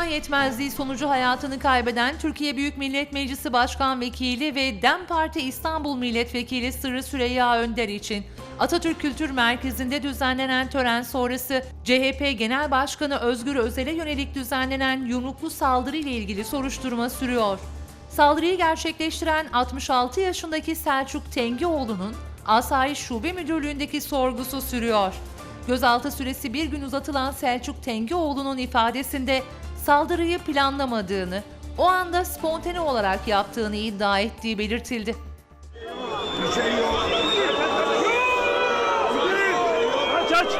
Organ yetmezliği sonucu hayatını kaybeden Türkiye Büyük Millet Meclisi Başkan Vekili ve DEM Parti İstanbul Milletvekili Sırrı Süreyya Önder için Atatürk Kültür Merkezi'nde düzenlenen tören sonrası CHP Genel Başkanı Özgür Özel'e yönelik düzenlenen yumruklu saldırı ile ilgili soruşturma sürüyor. Saldırıyı gerçekleştiren 66 yaşındaki Selçuk Tengioğlu'nun Asayiş Şube Müdürlüğü'ndeki sorgusu sürüyor. Gözaltı süresi bir gün uzatılan Selçuk Tengioğlu'nun ifadesinde saldırıyı planlamadığını, o anda spontane olarak yaptığını iddia ettiği belirtildi. Aç aç.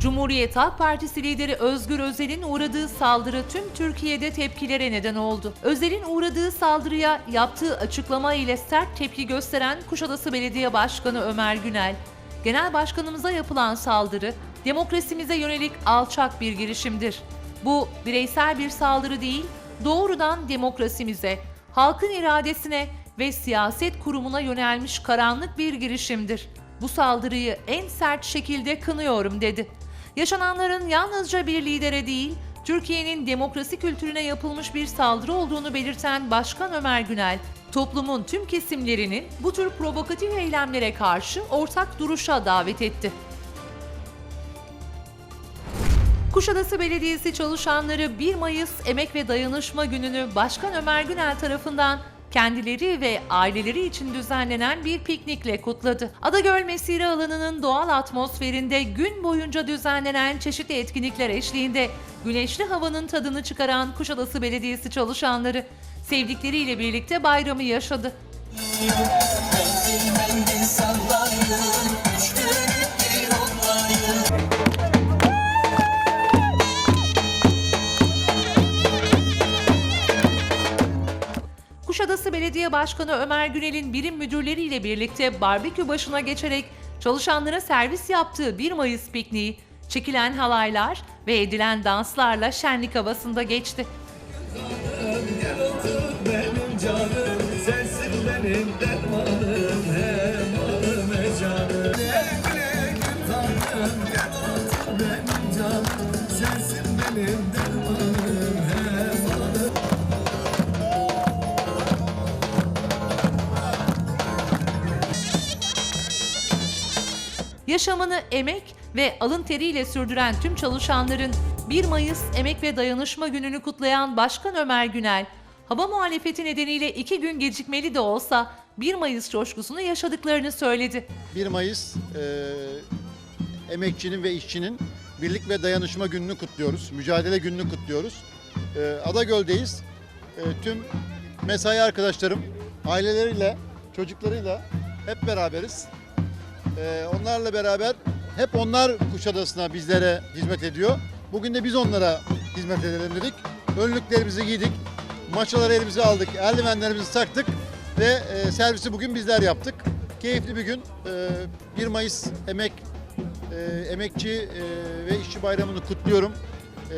Cumhuriyet Halk Partisi lideri Özgür Özel'in uğradığı saldırı tüm Türkiye'de tepkilere neden oldu. Özel'in uğradığı saldırıya yaptığı açıklama ile sert tepki gösteren Kuşadası Belediye Başkanı Ömer Günel, Genel Başkanımıza yapılan saldırı demokrasimize yönelik alçak bir girişimdir. Bu bireysel bir saldırı değil, doğrudan demokrasimize, halkın iradesine ve siyaset kurumuna yönelmiş karanlık bir girişimdir. Bu saldırıyı en sert şekilde kınıyorum dedi. Yaşananların yalnızca bir lidere değil, Türkiye'nin demokrasi kültürüne yapılmış bir saldırı olduğunu belirten Başkan Ömer Günel, toplumun tüm kesimlerinin bu tür provokatif eylemlere karşı ortak duruşa davet etti. Kuşadası Belediyesi çalışanları 1 Mayıs Emek ve Dayanışma Günü'nü Başkan Ömer Günel tarafından kendileri ve aileleri için düzenlenen bir piknikle kutladı. Adagöl Mesire alanının doğal atmosferinde gün boyunca düzenlenen çeşitli etkinlikler eşliğinde güneşli havanın tadını çıkaran Kuşadası Belediyesi çalışanları sevdikleriyle birlikte bayramı yaşadı. Kuşadası Belediye Başkanı Ömer Günel'in birim müdürleriyle birlikte barbekü başına geçerek çalışanlara servis yaptığı 1 Mayıs pikniği, çekilen halaylar ve edilen danslarla şenlik havasında geçti. Benim Yaşamını emek ve alın teriyle sürdüren tüm çalışanların 1 Mayıs Emek ve Dayanışma Günü'nü kutlayan Başkan Ömer Günel, hava muhalefeti nedeniyle iki gün gecikmeli de olsa 1 Mayıs coşkusunu yaşadıklarını söyledi. 1 Mayıs e, emekçinin ve işçinin birlik ve dayanışma gününü kutluyoruz. Mücadele gününü kutluyoruz. E, Adagöl'deyiz. E, tüm mesai arkadaşlarım aileleriyle, çocuklarıyla hep beraberiz. E, onlarla beraber hep onlar Kuşadası'na bizlere hizmet ediyor. Bugün de biz onlara hizmet edelim dedik. Önlüklerimizi giydik, maçaları elimize aldık, eldivenlerimizi taktık ve e, servisi bugün bizler yaptık. Keyifli bir gün. E, 1 Mayıs emek e, emekçi e, ve işçi bayramını kutluyorum.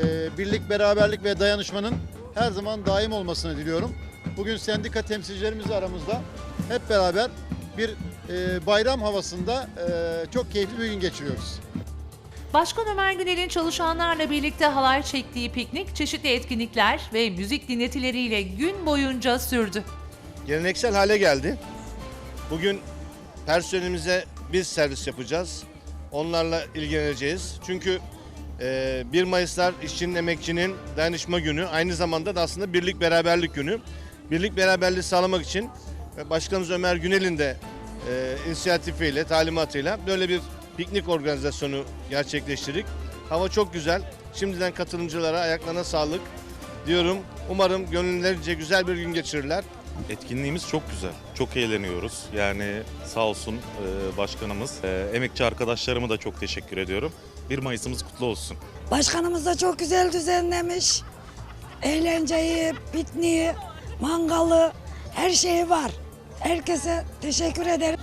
E, birlik, beraberlik ve dayanışmanın her zaman daim olmasını diliyorum. Bugün sendika temsilcilerimiz aramızda hep beraber bir e, bayram havasında e, çok keyifli bir gün geçiriyoruz. Başkan Ömer Günel'in çalışanlarla birlikte halay çektiği piknik, çeşitli etkinlikler ve müzik dinletileriyle gün boyunca sürdü. geleneksel hale geldi. Bugün personelimize biz servis yapacağız. Onlarla ilgileneceğiz. Çünkü e, 1 Mayıslar işçinin, emekçinin dayanışma günü. Aynı zamanda da aslında birlik beraberlik günü. Birlik beraberliği sağlamak için e, Başkanımız Ömer Günel'in de e, inisiyatifiyle, talimatıyla böyle bir piknik organizasyonu gerçekleştirdik. Hava çok güzel. Şimdiden katılımcılara ayaklarına sağlık diyorum. Umarım gönüllerince güzel bir gün geçirirler. Etkinliğimiz çok güzel. Çok eğleniyoruz. Yani sağ olsun e, başkanımız. E, emekçi arkadaşlarıma da çok teşekkür ediyorum. 1 Mayıs'ımız kutlu olsun. Başkanımız da çok güzel düzenlemiş. Eğlenceyi, pikniği, mangalı, her şeyi var. Herkese teşekkür ederim.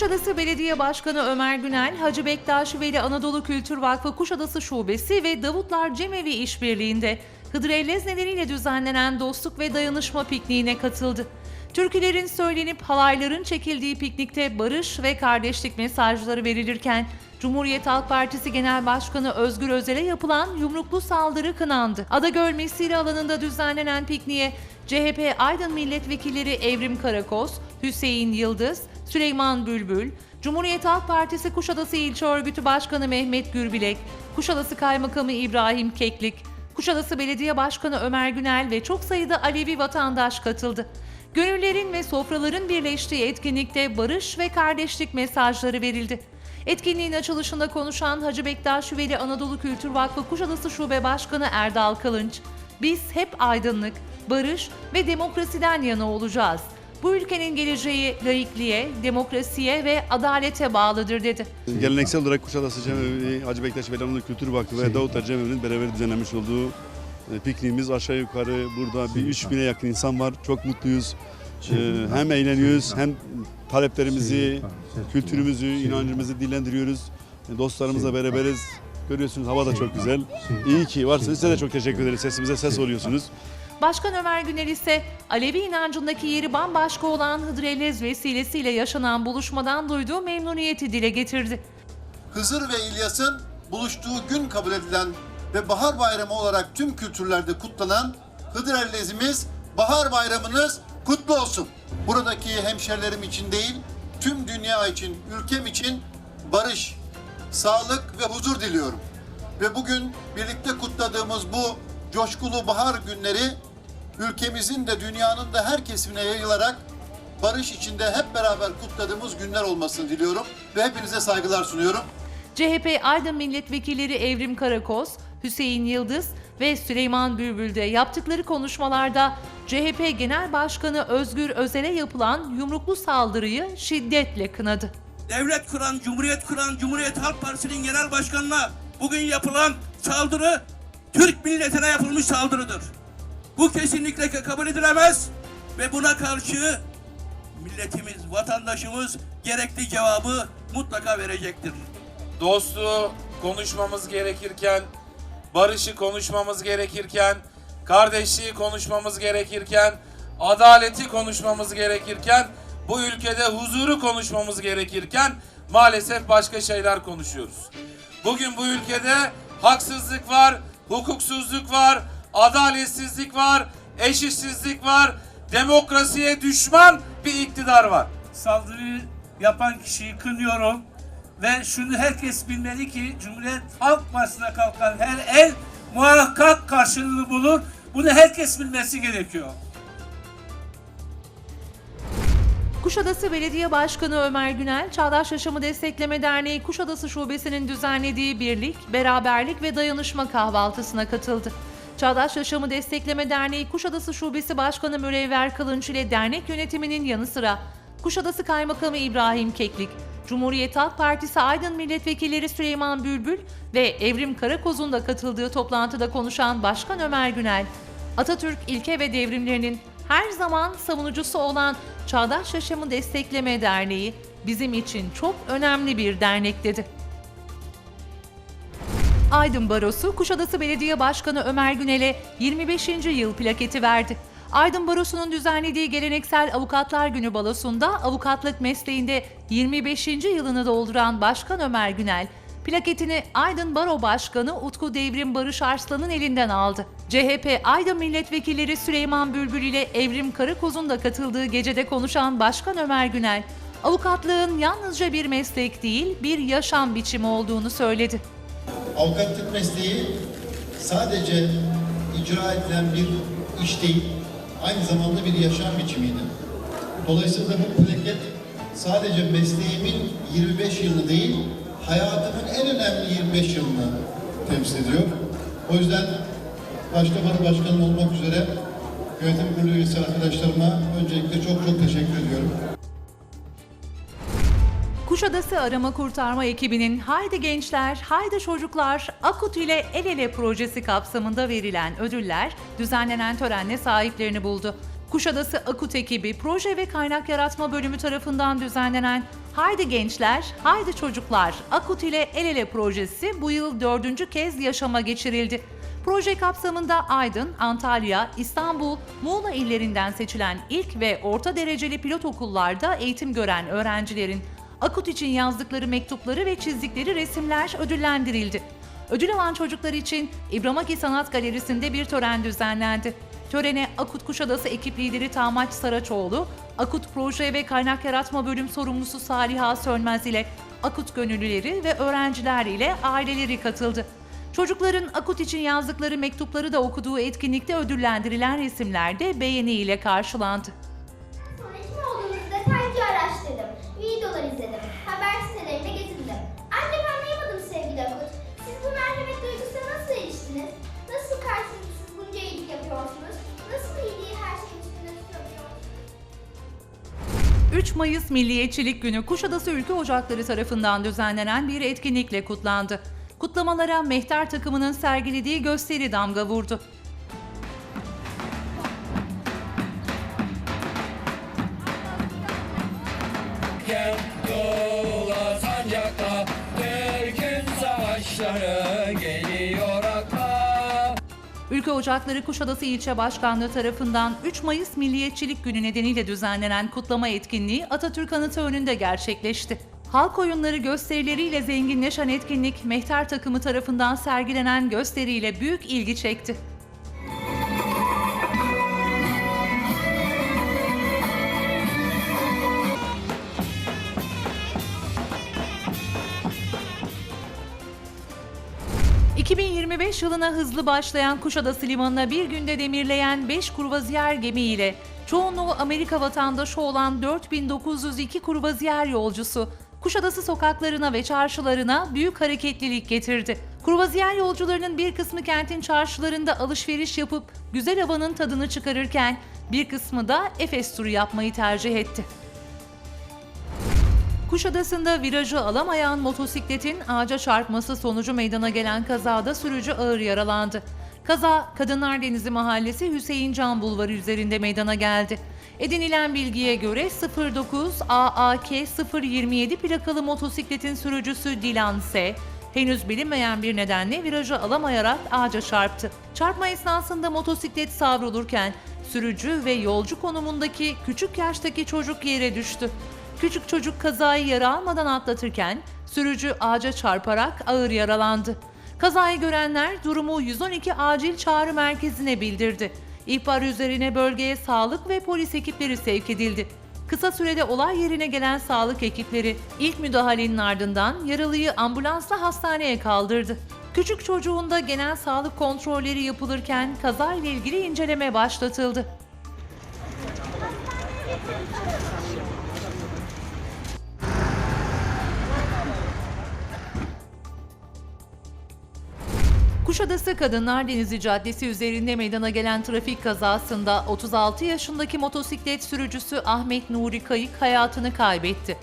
Kuşadası Belediye Başkanı Ömer Günel, Hacı Bektaş Veli Anadolu Kültür Vakfı Kuşadası Şubesi ve Davutlar Cemevi işbirliğinde Hıdrellez nedeniyle düzenlenen dostluk ve dayanışma pikniğine katıldı. Türkülerin söylenip halayların çekildiği piknikte barış ve kardeşlik mesajları verilirken Cumhuriyet Halk Partisi Genel Başkanı Özgür Özel'e yapılan yumruklu saldırı kınandı. Adagöl Mesire alanında düzenlenen pikniğe CHP Aydın Milletvekilleri Evrim Karakoz, Hüseyin Yıldız, Süleyman Bülbül, Cumhuriyet Halk Partisi Kuşadası İlçe Örgütü Başkanı Mehmet Gürbilek, Kuşadası Kaymakamı İbrahim Keklik, Kuşadası Belediye Başkanı Ömer Günel ve çok sayıda Alevi vatandaş katıldı. Gönüllerin ve sofraların birleştiği etkinlikte barış ve kardeşlik mesajları verildi. Etkinliğin açılışında konuşan Hacı Bektaş Veli Anadolu Kültür Vakfı Kuşadası Şube Başkanı Erdal Kılınç, biz hep aydınlık, barış ve demokrasiden yana olacağız. Bu ülkenin geleceği laikliğe, demokrasiye ve adalete bağlıdır dedi. Geleneksel olarak Kuşadası Cemevi, Hacı Bektaş Veli Kültür Vakfı ve Davutlar Cemevi'nin beraber düzenlemiş olduğu e, pikniğimiz aşağı yukarı burada bir 3000'e yakın insan var. Çok mutluyuz. E, Hem eğleniyoruz hem taleplerimizi, kültürümüzü, inancımızı dillendiriyoruz. Dostlarımızla beraberiz. Görüyorsunuz hava da çok güzel. İyi ki varsınız. Size de çok teşekkür ederiz. Sesimize ses oluyorsunuz. Başkan Ömer Günel ise Alevi inancındaki yeri bambaşka olan Hıdrellez vesilesiyle yaşanan buluşmadan duyduğu memnuniyeti dile getirdi. Hızır ve İlyas'ın buluştuğu gün kabul edilen ve Bahar Bayramı olarak tüm kültürlerde kutlanan Hıdrellezimiz Bahar Bayramınız kutlu olsun. Buradaki hemşerilerim için değil, tüm dünya için, ülkem için barış, sağlık ve huzur diliyorum. Ve bugün birlikte kutladığımız bu coşkulu bahar günleri ülkemizin de dünyanın da her kesimine yayılarak barış içinde hep beraber kutladığımız günler olmasını diliyorum ve hepinize saygılar sunuyorum. CHP Aydın Milletvekilleri Evrim Karakoz, Hüseyin Yıldız ve Süleyman Bülbül de yaptıkları konuşmalarda CHP Genel Başkanı Özgür Özel'e yapılan yumruklu saldırıyı şiddetle kınadı. devlet kuran, cumhuriyet kuran Cumhuriyet Halk Partisi'nin genel başkanına bugün yapılan saldırı Türk milletine yapılmış saldırıdır. Bu kesinlikle kabul edilemez ve buna karşı milletimiz, vatandaşımız gerekli cevabı mutlaka verecektir. dostluğu konuşmamız gerekirken, barışı konuşmamız gerekirken, kardeşliği konuşmamız gerekirken, adaleti konuşmamız gerekirken, bu ülkede huzuru konuşmamız gerekirken maalesef başka şeyler konuşuyoruz. Bugün bu ülkede haksızlık var, hukuksuzluk var, adaletsizlik var, eşitsizlik var, demokrasiye düşman bir iktidar var. Saldırıyı yapan kişiyi kınıyorum ve şunu herkes bilmeli ki Cumhuriyet Halk Partisi'ne kalkan her el muhakkak karşılığını bulur. Bunu herkes bilmesi gerekiyor. Kuşadası Belediye Başkanı Ömer Günel, Çağdaş Yaşamı Destekleme Derneği Kuşadası Şubesi'nin düzenlediği birlik, beraberlik ve dayanışma kahvaltısına katıldı. Çağdaş Yaşamı Destekleme Derneği Kuşadası Şubesi Başkanı Mürevver Kılınç ile dernek yönetiminin yanı sıra Kuşadası Kaymakamı İbrahim Keklik, Cumhuriyet Halk Partisi Aydın Milletvekilleri Süleyman Bülbül ve Evrim Karakoz'un da katıldığı toplantıda konuşan Başkan Ömer Günel, Atatürk ilke ve devrimlerinin her zaman savunucusu olan Çağdaş Yaşamı Destekleme Derneği bizim için çok önemli bir dernek dedi. Aydın Barosu Kuşadası Belediye Başkanı Ömer Günel'e 25. yıl plaketi verdi. Aydın Barosu'nun düzenlediği geleneksel Avukatlar Günü balosunda avukatlık mesleğinde 25. yılını dolduran Başkan Ömer Günel, plaketini Aydın Baro Başkanı Utku Devrim Barış Arslan'ın elinden aldı. CHP Aydın Milletvekilleri Süleyman Bülbül ile Evrim Karakoz'un da katıldığı gecede konuşan Başkan Ömer Günel, avukatlığın yalnızca bir meslek değil, bir yaşam biçimi olduğunu söyledi. Avukatlık mesleği sadece icra edilen bir iş değil, aynı zamanda bir yaşam biçimiydi. Dolayısıyla bu plaket sadece mesleğimin 25 yılını değil, hayatımın en önemli 25 yılını temsil ediyor. O yüzden başta Baro Başkanım olmak üzere yönetim kurulu üyesi arkadaşlarıma öncelikle çok çok teşekkür ediyorum. Kuşadası Arama Kurtarma ekibinin Haydi Gençler, Haydi Çocuklar, Akut ile El Ele projesi kapsamında verilen ödüller düzenlenen törenle sahiplerini buldu. Kuşadası Akut ekibi proje ve kaynak yaratma bölümü tarafından düzenlenen Haydi Gençler, Haydi Çocuklar, Akut ile El Ele projesi bu yıl dördüncü kez yaşama geçirildi. Proje kapsamında Aydın, Antalya, İstanbul, Muğla illerinden seçilen ilk ve orta dereceli pilot okullarda eğitim gören öğrencilerin Akut için yazdıkları mektupları ve çizdikleri resimler ödüllendirildi. Ödül alan çocuklar için İbrahimaki Sanat Galerisi'nde bir tören düzenlendi. Törene Akut Kuşadası ekip lideri Tamaç Saraçoğlu, Akut Proje ve Kaynak Yaratma Bölüm Sorumlusu Saliha Sönmez ile Akut gönüllüleri ve öğrenciler ile aileleri katıldı. Çocukların Akut için yazdıkları mektupları da okuduğu etkinlikte ödüllendirilen resimler de beğeniyle karşılandı. 3 Mayıs Milliyetçilik Günü Kuşadası Ülke Ocakları tarafından düzenlenen bir etkinlikle kutlandı. Kutlamalara mehter takımının sergilediği gösteri damga vurdu. Yola sancakta Türk'ün savaşları geliyor akla Ülke Ocakları Kuşadası İlçe Başkanlığı tarafından 3 Mayıs Milliyetçilik Günü nedeniyle düzenlenen kutlama etkinliği Atatürk Anıtı önünde gerçekleşti. Halk oyunları gösterileriyle zenginleşen etkinlik Mehter takımı tarafından sergilenen gösteriyle büyük ilgi çekti. ...2025 yılına hızlı başlayan Kuşadası Limanı'na bir günde demirleyen 5 kurvaziyer gemiyle... ...çoğunluğu Amerika vatandaşı olan 4902 kurvaziyer yolcusu... Kuşadası sokaklarına ve çarşılarına büyük hareketlilik getirdi. Kurvaziyer yolcularının bir kısmı kentin çarşılarında alışveriş yapıp güzel havanın tadını çıkarırken... ...bir kısmı da Efes turu yapmayı tercih etti. Kuşadası'nda virajı alamayan motosikletin ağaca çarpması sonucu meydana gelen kazada sürücü ağır yaralandı. Kaza Kadınlar Denizi Mahallesi Hüseyin Can Bulvarı üzerinde meydana geldi. Edinilen bilgiye göre 09 AAK 027 plakalı motosikletin sürücüsü Dilan S. henüz bilinmeyen bir nedenle virajı alamayarak ağaca çarptı. Çarpma esnasında motosiklet savrulurken sürücü ve yolcu konumundaki küçük yaştaki çocuk yere düştü. Küçük çocuk kazayı yara almadan atlatırken sürücü ağaca çarparak ağır yaralandı. Kazayı görenler durumu 112 acil çağrı merkezine bildirdi. İhbar üzerine bölgeye sağlık ve polis ekipleri sevk edildi. Kısa sürede olay yerine gelen sağlık ekipleri ilk müdahalenin ardından yaralıyı ambulansla hastaneye kaldırdı. Küçük çocuğun da genel sağlık kontrolleri yapılırken kazayla ilgili inceleme başlatıldı. Kuşadası Kadınlar Denizi Caddesi üzerinde meydana gelen trafik kazasında 36 yaşındaki motosiklet sürücüsü Ahmet Nuri Kayık hayatını kaybetti.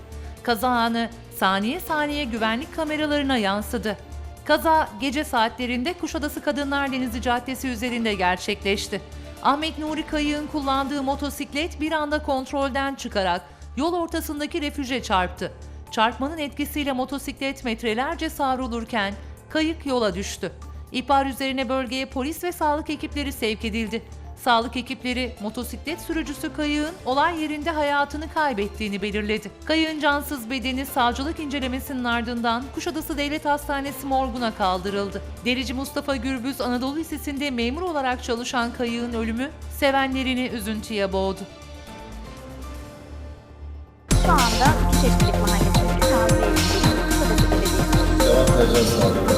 Kaza anı saniye saniye güvenlik kameralarına yansıdı. Kaza gece saatlerinde Kuşadası Kadınlar Denizi Caddesi üzerinde gerçekleşti. Ahmet Nuri Kayık'ın kullandığı motosiklet bir anda kontrolden çıkarak yol ortasındaki refüje çarptı. Çarpmanın etkisiyle motosiklet metrelerce savrulurken kayık yola düştü. İhbar üzerine bölgeye polis ve sağlık ekipleri sevk edildi. Sağlık ekipleri motosiklet sürücüsü kayığın olay yerinde hayatını kaybettiğini belirledi. Kayığın cansız bedeni savcılık incelemesinin ardından Kuşadası Devlet Hastanesi morguna kaldırıldı. Derici Mustafa Gürbüz Anadolu Lisesi'nde memur olarak çalışan kayığın ölümü sevenlerini üzüntüye boğdu. Şu anda Çeşitlilik Mahallesi'ndeki Nazlı Eğitim Kuşadası Belediyesi Cevap vereceğiz sağlıkla.